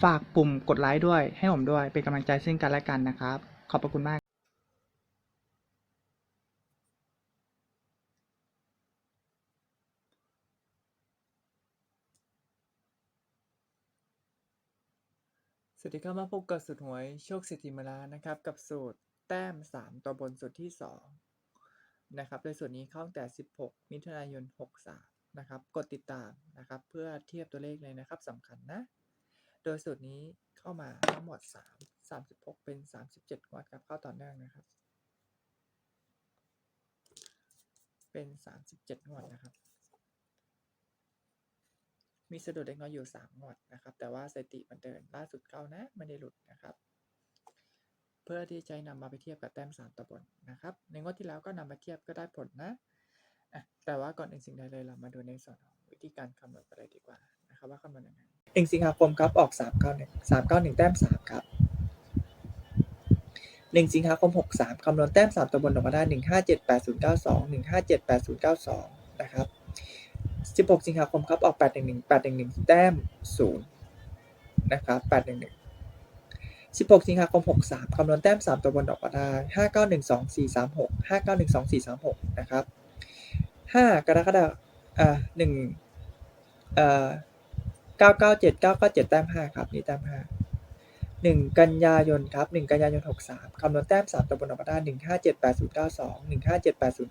ฝากปุ่มกดไลค์ด้วย ให้ผมด้วย เป็นกำลังใจซึ่งกันและกันนะครับ ขอบพระคุณมากสวัสดีครับมาพบกับสูตรหวยโชคเศรษฐีมาล้วนะครับ กับสูตรแต้ม 3 ตัวบนสูตรที่ 2 นะครับโดยส่วนนี้เข้าแต่ 16 มิถุนายน 63 นะครับ กดติดตามนะครับ เพื่อเทียบตัวเลขเลยนะครับสำคัญนะ โดยสูตรนี้เข้ามาทั้งหมด 3 36 เป็น 37งวดครับเข้าต่อเนื่องนะครับ เป็น 37 งวดนะครับ มีสะดุดเล็กน้อยอยู่ 3 งวดนะครับ แต่ว่าสถิติมันเดินล่าสุดเข้านะไม่ได้หลุดนะครับเพื่อที่จะนำมาไปเทียบกับแต้ม3ตัวบนนะครับ ในงวดที่แล้วก็นำมาเทียบก็ได้ผลนะแต่ว่าก่อนอื่นสิ่งใดเลยเรามาดูในส่วนของวิธีการคำนวณกันเลยดีกว่านะครับ ว่าคำนวณยังไง หนึ่งสิงหาคมครับออกสามเก้าหนึ่งสามเก้าหนึ่งแต้มสามครับหนึ่งสิงหาคมหกสามคำนวณแต้มสามตัวบนออกมาได้หนึ่งห้าเจ็ดแปดศูนย์เก้าสองหนึ่งห้าเจ็ดแปดศูนย์เก้าสองนะครับสิบหกสิงหาคมครับออกแปดหนึ่งหนึ่งแปดหนึ่งหนึ่งแต้มศูนย์นะครับแปดหนึ่งหนึ่งสิบหกสิงหาคมหกสามคำนวณแต้มสามตัวบนออกมาได้ห้าเก้าหนึ่งสองสี่สามหกห้าเก้าหนึ่งสองสี่สามหกนะครับห้ากรกฎาคมอ่าหนึ่งอ่า เอ่อ997 997แต้ม5ครับนี่แต้ม5 1กันยายนครับ1กันยายน63คำนวณแต้ม3ตัวบนออกมาได้1578092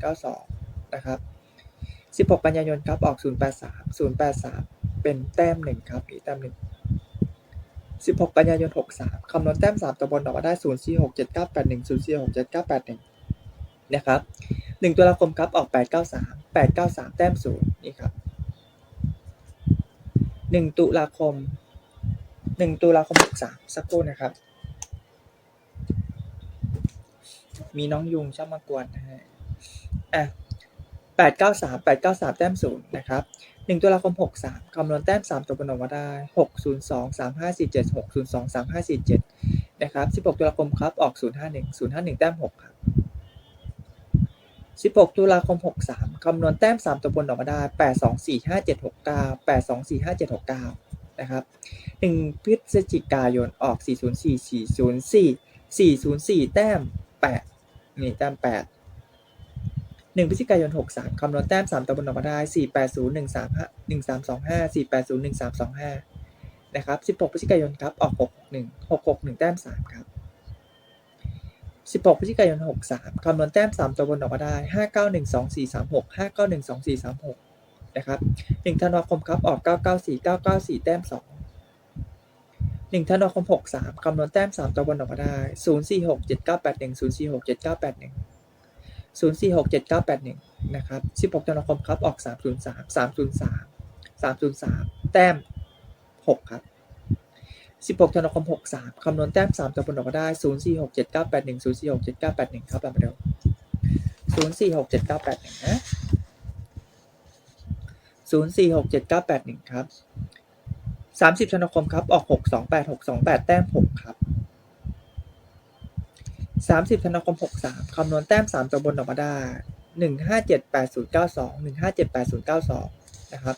1578092นะครับ16กันยายนครับออก083 083เป็นแต้ม1ครับนี่แต้ม1 16กันยายน63คำนวณแต้ม3ตัวบนออกมาได้0467981 0467981นะครับ1ตุลาคมครับออก893 893แต้ม0นี่ครับ หนึ่งตุลาคมหนึ่งตุลาคมหกสามสักครู่นะครับ มีน้องยุงชอบมากวนนะฮะอะแปดเก้าสามแปดเก้าสามแต้มศูนย์นะครับหนึ่งตุลาคมหกสามคำนวณแต้มสามตัวบนออกมาได้หกศูนย์สองสามห้าสี่เจ็ดหกศูนย์สองสามห้าสี่เจ็ดนะครับสิบหกตุลาคมครับออกศูนย์ห้าหนึ่งศูนย์ห้าหนึ่งแต้มหกครับ 16 ตุลาคม 63 คำนวณแต้ม 3 ตัวบนออกมาได้ 8245769 8245769 นะครับ 1 พฤศจิกายนออก 404 404 404 แต้ม 8 นี่แต้ม8 1พฤศจิกายน63คำนวณแต้ม3ตัวบนออกมาได้480 135 1325 480 1325นะครับ16พฤศจิกายนครับ ออก661 661แต้ม3ครับ 16พฤศจิกายน 63 คำนวณแต้ม 3 ตัวบนออกมาได้ 5912 436 5912 436 นะครับ 1 ธันวาคมครับ ออก 994 994 แต้ม 2 1 ธันวาคม 63 คำนวณแต้ม 3 ตัวบนออกมาได้ 046 7981 046 7981 046 7981 นะครับ 16 ธันวาคมครับ ออก 303 303 303 แต้ม 6 ครับ 16ธันวาคม63คำนวณแต้ม 3ตัวบนออกได้ 046 7981 046 7981 ครับเรามาดู046 7981นะ046 7981 ครับ 30ธันวาคมครับ ออก 628 628 แต้ม 6 ครับ 30ธันวาคม63คำนวณแต้ม 3 ตัวบนออกมาได้ 1578092 1578092 นะครับ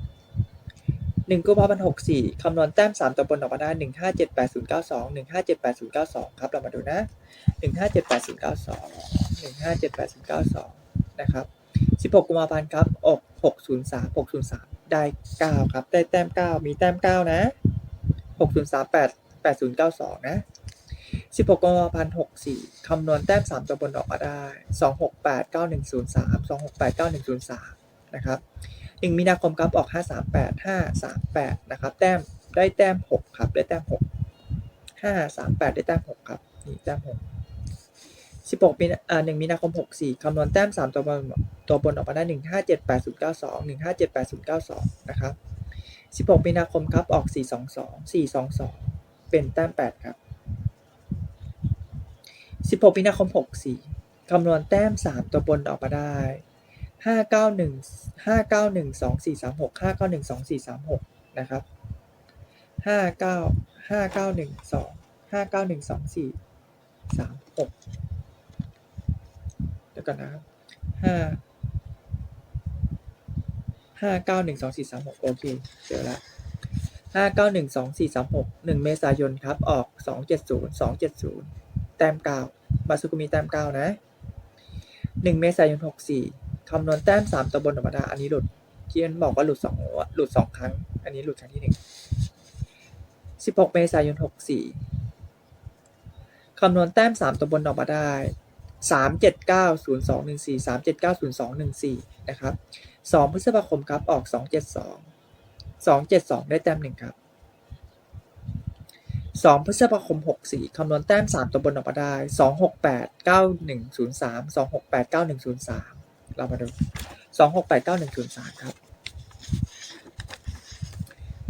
สามหกศูนย์สามได้เก้าครับ ได้แต้มเก้ามีแต้มเก้านะหกศูนย์สามแปดแปดศูนย์เก้าสองนะสิบหกกุมภาพันธ์หกสี่คำนวณแต้มสามตัวบนออกมาได้สองหกแปดเก้าหนึ่งศูนย์สามสองหกแปดเก้าหนึ่งศูนย์สามนะครับ หนึ่งมีนาคมครับออกห้าสามแปดห้าสามแปดนะครับแต้มได้แต้มหกครับได้แต้มหกห้าสามแปดได้แต้มหกครับนี่แต้มหกสิบหกมีอ่าหนึ่งมีนาคมหกสี่คำนวณแต้มสามตัวบนตัวบนออกมาได้หนึ่งห้าเจ็ดแปดศูนย์เก้าสองหนึ่งห้าเจ็ดแปดศูนย์เก้าสองนะครับสิบหกมีนาคมครับออกสี่สองสองสี่สองสองเป็นแต้มแปดครับสิบหกมีนาคมหกสี่คำนวณแต้มสามตัวบนออกมาได้ ห้าเก้าหนึ่งห้าเก้าหนึ่งสองสี่สามหกห้าเก้าหนึ่งสองสี่สามหกนะครับห้าเก้าห้าเก้าหนึ่งสองห้าเก้าหนึ่งสองสี่สามหกเดี๋ยวก่อนนะครับห้าห้าเก้าหนึ่งสองสี่สามหกโอเคเจอละห้าเก้าหนึ่งสองสี่สามหกหนึ่งเมษายนครับ ออกสองเจ็ดศูนย์สองเจ็ดศูนย์แต้มเก้ามาสุกุมีแต้มเก้านะหนึ่งเมษายนหกสี่ คำนวณแต้มสามตัวบนธรรมดาอันนี้หลุดที่มันบอกว่าหลุดสองหลุดสองครั้ง อันนี้หลุดครั้งที่หนึ่งสิบหกเมษายนหกสี่คำนวณแต้มสามตัวบนออกมาได้สามเจ็ดเก้าศูนย์สองหนึ่งสี่สามเจ็ดเก้าศูนย์สองหนึ่งสี่นะครับสองพฤษภาคมครับออกสองเจ็ดสองสองเจ็ดสองได้แต้มหนึ่งครับสองพฤษภาคมหกสี่คำนวณแต้มสามตัวบนออกมาได้สองหกแปดเก้าหนึ่งศูนย์สามสองหกแปดเก้าหนึ่งศูนย์สาม เรามาดูสองหกแปดเก้าหนึ่งศูนย์สามครับ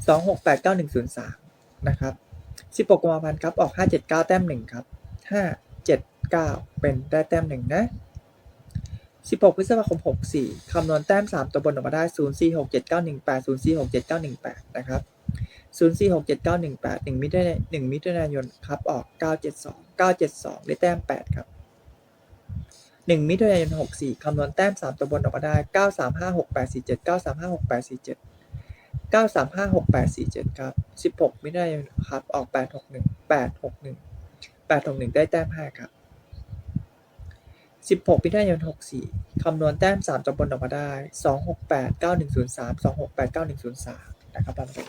สองหกแปดเก้าหนึ่งศูนย์สามนะครับสิบหกกุมภาพันธ์ครับออกห้าเจ็ดเก้าแต้มหนึ่งครับห้าเจ็ดเก้าเป็นได้แต้มหนึ่งนะสิบหกพฤษภาคมหกสี่คำนวณแต้มสามตัวบนออกมาได้ศูนย์สี่หกเจ็ดเก้าหนึ่งแปดศูนย์สี่หกเจ็ดเก้าหนึ่งแปดนะครับศูนย์สี่หกเจ็ดเก้าหนึ่งแปดหนึ่งมิถุนายนหนึ่งมิถุนายนครับออกเก้าเจ็ดสองเก้าเจ็ดสองได้แต้มแปดครับ หนึ่งมิถุนายนหกสี่คำนวณแต้มสามตัวบนออกมาได้เก้าสามห้าหกแปดสี่เจ็ดเก้าสามห้าหกแปดสี่เจ็ดเก้าสามห้าหกแปดสี่เจ็ดครับสิบหกมิถุนายนครับ ออกแปดหกหนึ่งแปดหกหนึ่งแปดหกหนึ่งได้แต้มห้าครับสิบหกมิถุนายนหกสี่คำนวณแต้มสามตัวบนออกมาได้สองหกแปดเก้าหนึ่งศูนย์สามสองหกแปดเก้าหนึ่งศูนย์สามนะครับตามนี้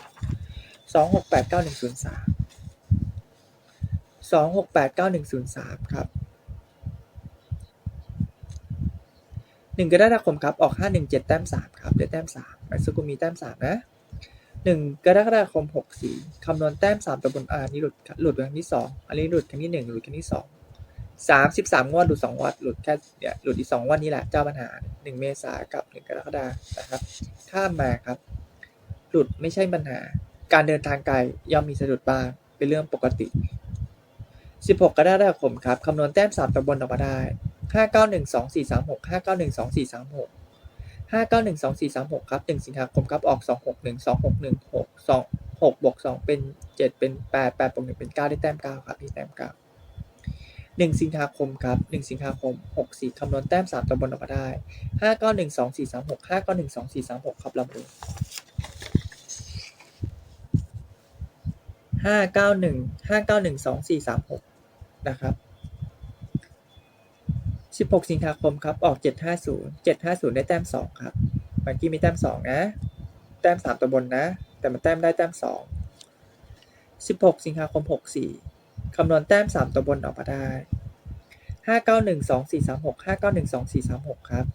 สองหกแปดเก้าหนึ่งศูนย์สามสองหกแปดเก้าหนึ่งศูนย์สามครับ หนึ่งกรกฎาคมครับออกห้าหนึ่งเจ็ดแต้มสามครับได้แต้มสามไมซูกุมีแต้มสามนะหนึ่งกรกฎาคมหกสี่คำนวณแต้มสามตัวบนอ่านี่หลุดหลุดครั้งที่สองอันนี้หลุดครั้งที่หนึ่งหลุดครั้งที่สองสามสิบสามงวดหลุดสองงวดหลุดแค่เนี่ยหลุดอีกสองวันนี้แหละเจ้าปัญหาหนึ่งเมษากับหนึ่งกรกฎานะครับ ข้ามมาครับ หลุดไม่ใช่ปัญหา การเดินทางไกลย่อมมีสะดุดบ้างเป็นเรื่องปกติ 16 กรกฎาคมครับคำนวณแต้มสามตัวบนออกมาได้ ห้าเก้าหนึ่งสองสี่สามหกห้าเก้าหนึ่งสองสี่สามหกห้าเก้าหนึ่งสองสี่สามหกครับหนึ่งสิงหาคมครับออกสองหกหนึ่งสองหกหนึ่งหกสองหกบวกสองเป็นเจ็ดเป็นแปดแปดบวกหนึ่งเป็นเก้าได้แต้มเก้าครับที่แต้มเก้าหนึ่งสิงหาคมครับหนึ่งสิงหาคมหกสี่คำนวณแต้มสามตัวบนออกมาได้ห้าเก้าหนึ่งสองสี่สามหกห้าเก้าหนึ่งสองสี่สามหกครับลองดูห้าเก้าหนึ่งห้าเก้าหนึ่งสองสี่สามหกนะครับ สิบหกสิงหาคมครับ ออกเจ็ดห้าศูนย์เจ็ดห้าศูนย์ได้แต้มสองครับมื่อกี้มีแต้มสองนะ แต้มสามตัวบนนะ แต่มันแต้มได้แต้มสองสิบหกสิงหาคมหกสี่คำนวณแต้มสามตัวบนออกมาได้ห้าเก้าหนึ่งสองสี่สามหกห้าเก้าหนึ่งสองสี่สามหกครับ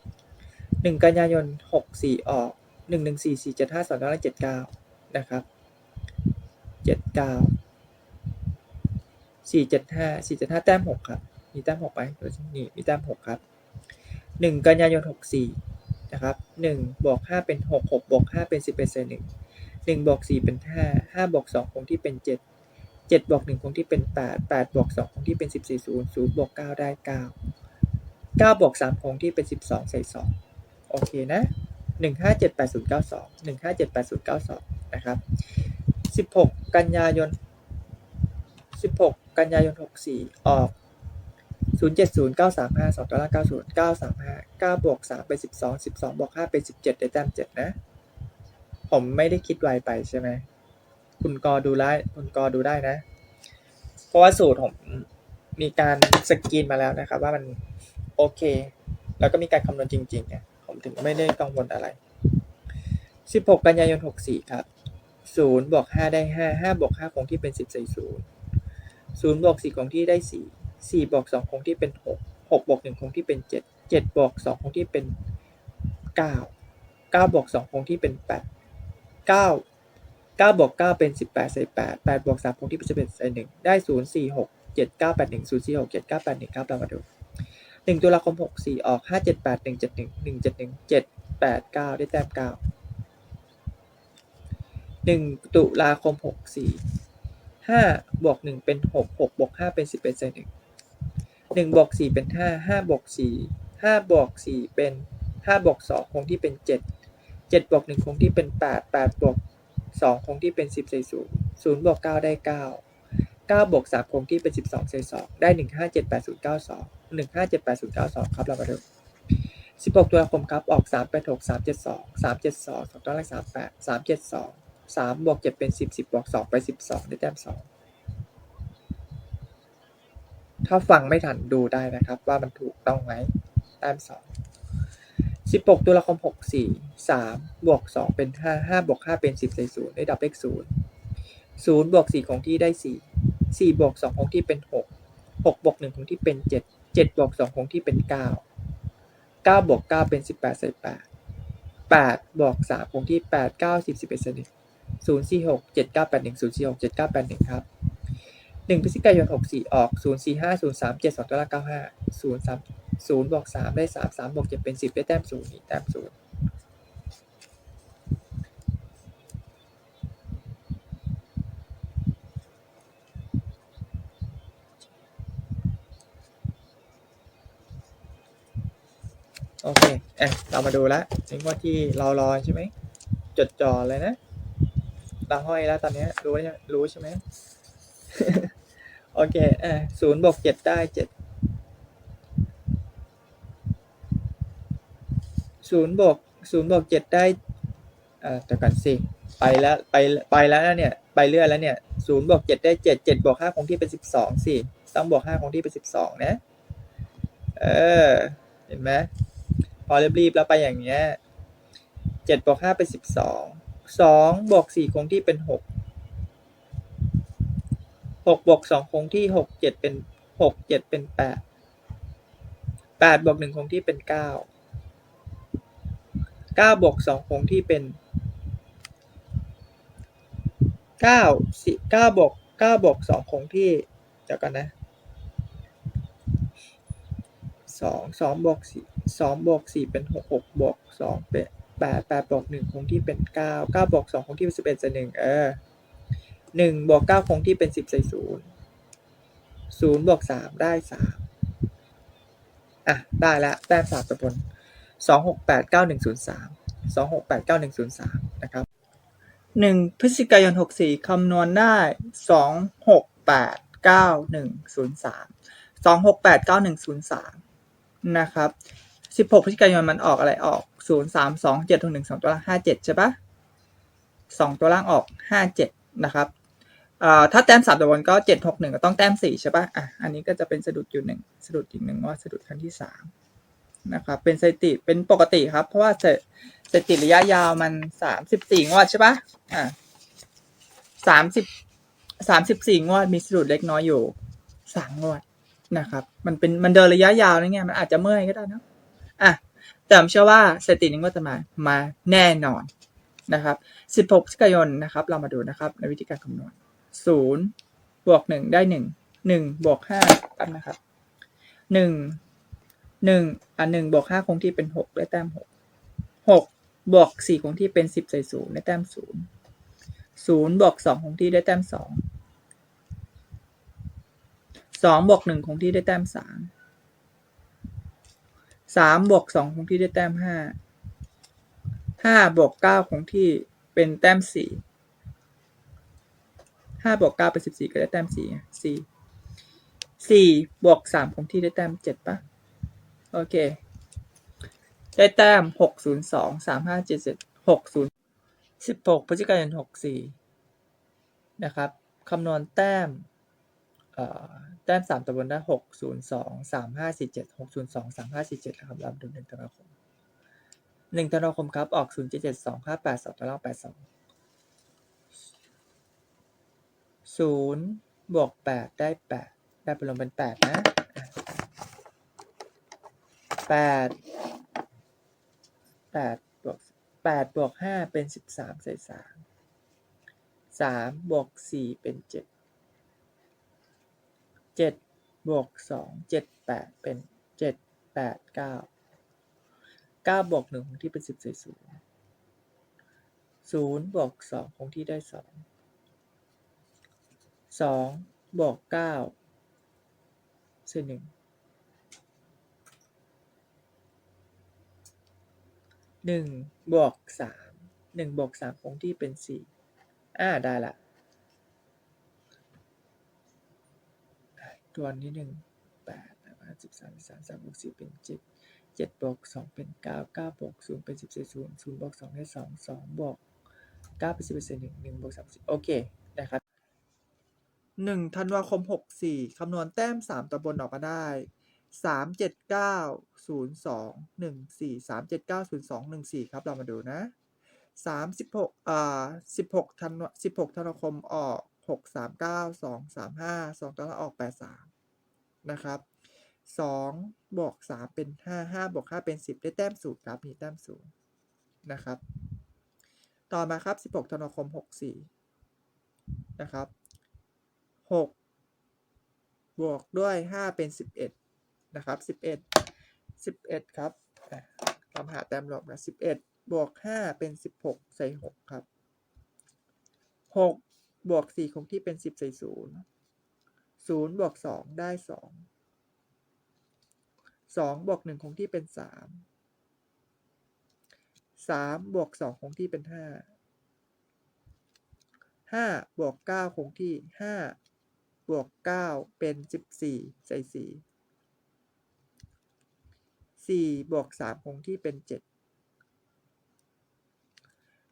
หนึ่งกันยายนหกสี่ออกหนึ่งหนึ่งสี่สี่เจ็ดห้าสองเก้าเจ็ดเก้านะครับเจ็ดเก้าสี่เจ็ดห้าสี่เจ็ดห้าแต้มหกครับ มีแต้มหกไหมเดี๋ยวนี่มีแต้มหกครับหนึ่งกันยายนหกสี่นะครับหนึ่งบวกห้าเป็นหกหกบวกห้าเป็นสิบเป็นเศษหนึ่งหนึ่งบวกสี่เป็นห้าห้าบวกสองคงที่เป็นเจ็ดเจ็ดบวกหนึ่งคงที่เป็นแปดแปดบวกสองคงที่เป็นสิบสี่ศูนย์ศูนย์บวกเก้าได้เก้าเก้าบวกสามคงที่เป็นสิบสองใส่สองโอเคนะหนึ่งห้าเจ็ดแปดศูนย์เก้าสองหนึ่งห้าเจ็ดแปดศูนย์เก้าสองนะครับสิบหกกันยายนสิบหกกันยายนหกสี่ออก ศูนย์เจ็ดศูนย์เก้าสามห้าสองดอลลาร์เก้าศูนย์เก้าสามห้าเก้าบวกสามเป็นสิบสองสิบสองบวกห้าเป็นสิบเจ็ดได้แต้มเจ็ดนะ ผมไม่ได้คิดไวไปใช่ไหม คุณกอดูได้คุณกอดูได้นะ เพราะว่าสูตรผมมีการสกรีนมาแล้วนะครับ ว่ามันโอเค แล้วก็มีการคำนวณจริงๆเนี่ยผมถึงไม่ได้กังวลอะไร 16 กันยายน 64 ครับ 0 บวก 5 ได้ 5 5 บวก 5 คงที่เป็น10ใส่0 0 บวก 4 คงที่ได้ 4 สี่บวกสองคงที่เป็นหกหกบวกหนึ่งคงที่เป็นเจ็ดเจ็ดบวกสองคงที่เป็นเก้าเก้าบวกสองคงที่เป็นแปดเก้าเก้าบวกเก้าเป็นสิบแปดใส่แปดแปดบวกสามคงที่เป็นสิบเอ็ดใส่หนึ่งได้ศูนย์สี่หกเจ็ดเก้าแปดหนึ่งศูนย์สี่หกเจ็ดเก้าแปดหนึ่งเก้าแปดมาดูหนึ่งตุลาคมหกสี่ออกห้าเจ็ดแปดหนึ่งเจ็ดหนึ่งหนึ่งเจ็ดหนึ่งเจ็ดแปดเก้าได้แต้มเก้าหนึ่งตุลาคมหกสี่ห้าบวกหนึ่งเป็นหกหกบวกห้าเป็นสิบเอ็ดใส่หนึ่ง หนึ่งบวกสี่เป็นห้าห้าบวกสี่ห้าบวกสี่เป็นห้าบวกสองคงที่เป็นเจ็ดเจ็ดบวกหนึ่งคงที่เป็นแปดแปดบวกสองคงที่เป็นสิบเศษศูนย์ศูนย์บวกเก้าได้เก้าเก้าบวกสามคงที่เป็นสิบสองเศษสองได้หนึ่งห้าเจ็ดแปดศูนย์เก้าสองหนึ่งห้าเจ็ดแปดศูนย์เก้าสองครับเรามาดูสิบหกตัวคมครับออกสามแปดหกสามเจ็ดสองสามเจ็ดสองสองตัวเลขสามแปดสามเจ็ดสองสามบวกเจ็ดเป็นสิบสิบบวกสองไปสิบสองได้แต้มสอง ถ้าฟังไม่ทันดูได้นะครับ ว่ามันถูกต้องไหมแต้ม2 16ตุลาคม64 3บวก2เป็น5 5บวก5เป็น10ใส่0ได้ดับเลข0 0บวก4คงที่ได้4 4บวก2คงที่เป็น6 6บวก1คงที่เป็น7 7บวก2คงที่เป็น9 9บวก9เป็น18ใส่8 8บวก3คงที่8 9 10 11ใส่1 0 4 6 7 9 8 1 0 4 6 7 9 8 1ครับ 1พฤศจิกายน 64 ออก 0 4 5 0 3 7 2ตัวละ95 0 3 0บวก3ได้ 3 3บวก7เป็น 10 ได้แต้ม0นี่แต้ม0โอเคเอะเรามาดูแล้วนี่ว่าที่เรารอใช่ไหม จดจ่อเลยนะตาห้อยแล้วตอนนี้รู้ยังรู้ใช่ไหม โอเคเออศูนย์บวกเจ็ดได้เจ็ดศูนย์บวกศูนย์บวกเจ็ดได้เอ่อแต่กันสิไปแล้วไปไปแล้วเนี่ยไปเรื่อยแล้วเนี่ยศูนย์บวกเจ็ดได้เจ็ดเจ็ดบวกห้าคงที่เป็นสิบสองสิต้องบวกห้าคงที่เป็นสิบสองนะเออเห็นไหมพอรีบๆแล้วไปอย่างเงี้ยเจ็ดบวกห้าเป็นสิบสองสองบวกสี่คงที่เป็นหก หกบวกสองคงที่หกเจ็ดเป็นหกเจ็ดเป็นแปดแปดบวกหนึ่งคงที่เป็นเก้าเก้าบวกสองคงที่เป็นเก้าสิเก้าบวกเก้าบวกสองคงที่เดี๋ยวกันนะสองสองบวกสี่สองบวกสี่เป็นหกหกบวกสองเป็นแปดแปดบวกหนึ่งคงที่เป็นเก้าเก้าบวกสองคงที่เป็นสิบเอ็ดใส่หนึ่งเออ หนึ่งบวกเก้าคงที่เป็นสิบใส่ศูนย์ศูนย์บวกสามได้สามอะ ได้แล้วแต้มสามตัวบนสองหกแปดเก้าหนึ่งศูนย์สามสองหกแปดเก้าหนึ่งศูนย์สามนะครับหนึ่งพฤศจิกายนหกสี่คำนวณได้สองหกแปดเก้าหนึ่งศูนย์สามสองหกแปดเก้าหนึ่งศูนย์สามนะครับสิบหกพฤศจิกายนมันออกอะไรออกศูนย์สามสองเจ็ดหนึ่งสองตัวล่างห้าเจ็ดใช่ปะสองตัวล่างออกห้าเจ็ดนะครับ ถ้าแต้มสามตัวบนก็เจ็ดหกหนึ่งก็ต้องแต้มสี่ใช่ปะอะอันนี้ก็จะเป็นสะดุดอยู่หนึ่งสะดุดอีกหนึ่งว่าสะดุดครั้งที่สามนะครับเป็นสถิติเป็นปกติครับ เพราะว่าสถิติระยะยาวมันสามสิบสี่งวดใช่ปะอ่าสามสิบสามสิบสี่งวดมีสะดุดเล็กน้อยอยู่สามงวดนะครับ มันเป็นมันเดินระยะยาวนะเนี่ยมันอาจจะเมื่อยก็ได้นะอะแต่ผมเชื่อว่าสถิตินี้ก็จะมามาแน่นอนนะครับ 16พฤศจิกายนนะครับ เรามาดูนะครับในวิธีการคำนวณ 0บวก1ได้1 1บวก5แป๊บนะครับ1 1อะ1บวก5คงที่เป็น6ได้แต้ม6 6บวก4คงที่เป็น10ใส่0ได้แต้ม0 0บวก2คงที่ได้แต้ม2สองบวกหนึ่งคงที่ได้แต้มสามสามบวกสองคงที่ได้แต้มห้าห้าบวกเก้าคงที่เป็นแต้มสี่ ห้าบวกเก้าเป็นสิบสี่ก็ได้แต้มสี่สี่สี่บวกสามคงที่ได้แต้มเจ็ดปะโอเค ได้แต้มหกศูนย์สองสามห้าเจ็ดเจ็ดหกศูนย์สิบหกพฤศจิกายนหกสี่นะครับคำนวณแต้มเอ่อแต้มสามตัวบนได้หกศูนย์สองสามห้าสี่เจ็ดหกศูนย์สองสามห้าสี่เจ็ดนะครับรามาดูหนึ่งธันวาคมหนึ่งธันวาคมครับ ออกศูนย์เจ็ดเจ็ดสองห้าแปดสองตารางแปดสอง ศูนย์บวกแปดได้แปดได้ไปลงเป็นแปดนะแปดแปดบวกแปดบวกห้าเป็นสิบสามใส่สามสามบวกสี่เป็นเจ็ดเจ็ดบวกสองเจ็ดแปดเป็นเจ็ดแปดเก้าเก้าบวกหนึ่งคงที่เป็นสิบใส่ศูนย์ศูนย์บวกสองคงที่ได้สอง สองบวกเก้าใส่หนึ่งหนึ่งบวกสามหนึ่งบวกสามคงที่เป็นสี่อ่าได้ละตัวนี้หนึ่งแปดสิบสามสิบสามสามบวกสี่เป็นเจ็ดเจ็ดบวกสองเป็นเก้าเก้าบวกศูนย์เป็นสิบสี่ศูนย์ศูนย์บวกสองได้สองสองบวกเก้าเป็นสิบเป็นหนึ่งหนึ่งบวกสามสิบโอเค หนึ่งธันวาคมหกสี่คำนวณแต้มสามตัวบนออกมาได้สามเจ็ดเก้าศูนย์สองหนึ่งสี่สามเจ็ดเก้าศูนย์สองหนึ่งสี่ครับ เรามาดูนะสามสิบหกอ่าสิบหกธันวาสิบหกธันวาคมออกหกสามเก้าสองสามห้าสองตัวละออกแปดสามนะครับสองบวกสามเป็นห้าห้าบวกห้าเป็นสิบได้แต้มศูนย์ครับมีแต้มศูนย์นะครับ ต่อมาครับสิบหกธันวาคมหกสี่นะครับ หกบวกด้วยห้าเป็นสิบเอ็ดนะครับสิบเอ็ดสิบเอ็ดครับอะคำหาแต้มลบนะสิบเอ็ดบวกห้าเป็นสิบหกใส่หกครับหกบวกสี่คงที่เป็นสิบใส่ศูนย์ศูนย์บวกสองได้สองสองบวกหนึ่งคงที่เป็นสามสามบวกสองคงที่เป็นห้าห้าบวกเก้าคงที่ห้า บวกเก้าเป็นสิบสี่ใส่สี่สี่บวกสามคงที่เป็นเจ็ด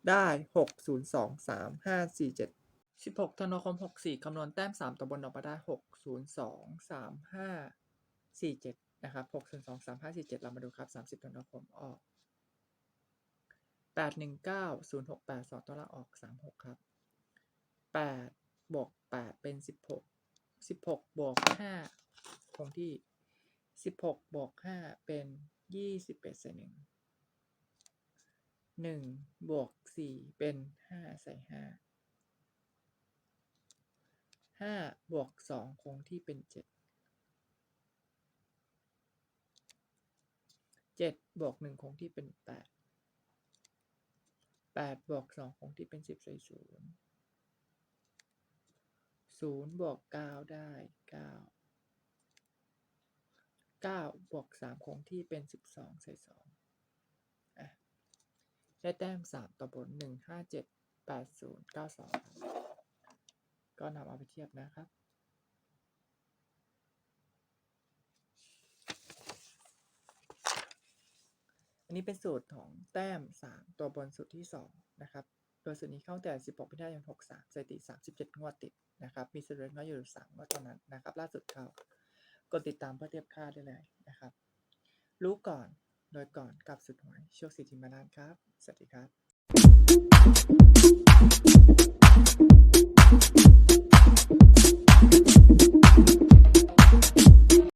ได้หกศูนย์สองสามห้าสี่เจ็ดสิบหกธันวาคมหกสี่คำนวณแต้มสามตัวบนออกมาได้หกศูนย์สองสามห้าสี่เจ็ดนะครับหกศูนย์สองสามห้าสี่เจ็ดเรามาดูครับสามสิบธันวาคมออกแปดหนึ่งเก้าศูนย์หกแปดสองตัวละออกสามหกครับแปดบวกแปดเป็นสิบหก สิบหกบวกห้าคงที่สิบหกบวกห้าเป็นยี่สิบเอ็ดใส่หนึ่งหนึ่งบวกสี่เป็นห้าใส่ห้าห้าบวกสองคงที่เป็นเจ็ดเจ็ดบวกหนึ่งคงที่เป็นแปดแปดบวกสองคงที่เป็นสิบใส่ศูนย์ ศูนย์บวกเก้าได้เก้าเก้าบวกสามคงที่เป็นสิบสองใส่สองอะได้แต้มสามต่อบนหนึ่งห้าเจ็ดแปดศูนย์เก้าสองก็นำเอาไปเทียบนะครับอันนี้เป็นสูตรของแต้ม 3 ตัวบนสูตรที่ 2 นะครับ โอยสุดนี้เข้าแต่ 16พิถุนายน63สถิติ 37 งวดติดนะครับ มีสเตอร์น้อยอยู่ 3 งวดเท่านั้นนะครับ ล่าสุดเขากดติดตามเพื่อเทียบค่าได้เลยนะครับ รู้ก่อนโดยก่อนกับสุดหวยโชคสิทธิมานานครับ สวัสดีครับ